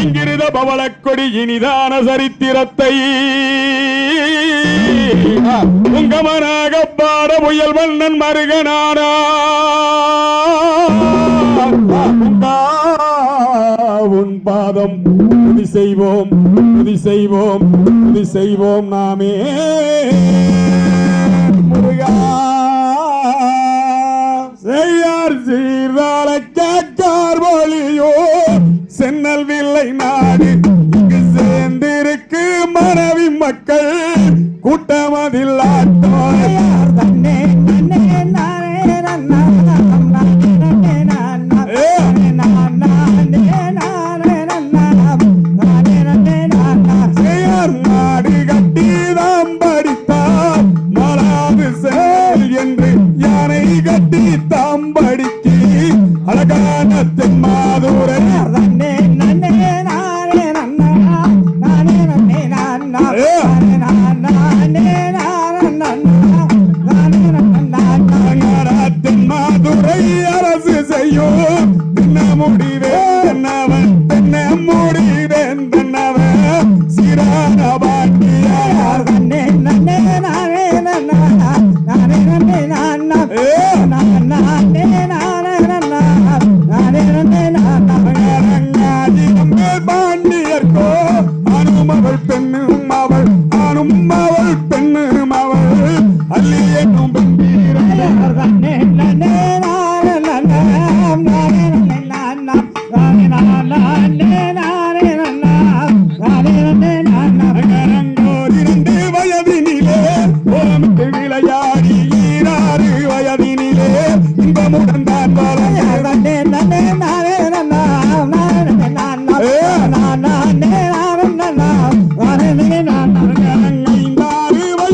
இங்கிருத பவளக்கொடி இனிதான சரித்திரத்தை. உங்கமனாக பாட முயல் மன்னன் மருகனானா. உன் பாதம். துதி செய்வோம் துதி செய்வோம் துதி செய்வோம் நாமே. முருகா செய்யார் சீர்தாளக்கு சென்னல் வில்லை நாடு. இங்கு சேர்ந்திருக்கு மனைவி மக்கள். கூட்டமதில் ஆட்டோயார் தன்னே என்று யானை கட்டி அழகான தென் மாதூரை மாதுரை அரசு செய்யும் தென்ன முடிவேன் அனும் அவள் பெண்ணும் அவள் அல்லி என்னும்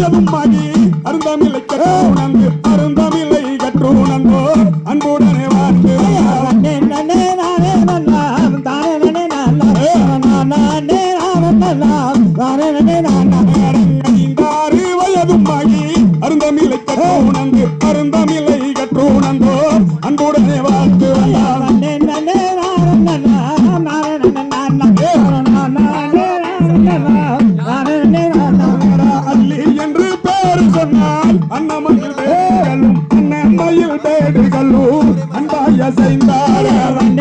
ஐந்தாறு வயதும் ஆகி அருந்தமில்லை உணர்ந்து வண்ண